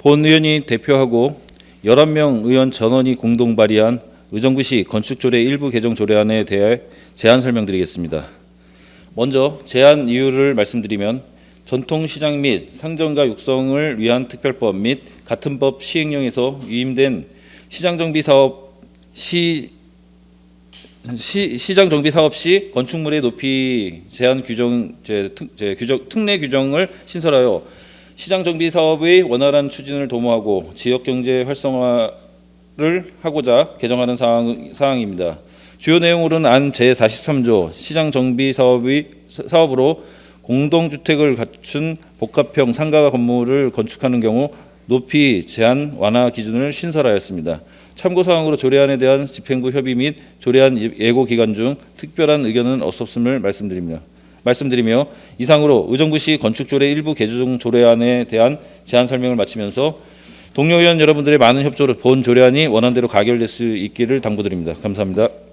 본 의원이 대표하고 11명 의원 전원이 공동 발의한 의정부시 건축조례 일부 개정 조례안에 대해 제안 설명드리겠습니다. 먼저 제안 이유를 말씀드리면 전통시장 및 상점가 육성을 위한 특별법 및 같은 법 시행령에서 위임된 시장정비 사업 시 시, 시장 정비 사업 시 건축물의 높이 제한 규정 제, 특, 제 규정 특례 규정을 신설하여 시장 정비 사업의 원활한 추진을 도모하고 지역 경제 활성화를 하고자 개정하는 사항, 사항입니다. 주요 내용으로는 안 제43조 시장 정비 사업의 사업으로 공동주택을 갖춘 복합형 상가 건물을 건축하는 경우 높이 제한 완화 기준을 신설하였습니다. 참고 사항으로 조례안에 대한 집행부 협의 및 조례안 예고 기간 중 특별한 의견은 없었음을 말씀드립니다. 말씀드리며 이상으로 의정부시 건축조례 일부 개정 조례안에 대한 제안 설명을 마치면서 동료 의원 여러분들의 많은 협조로 본 조례안이 원안대로 가결될 수 있기를 당부드립니다. 감사합니다.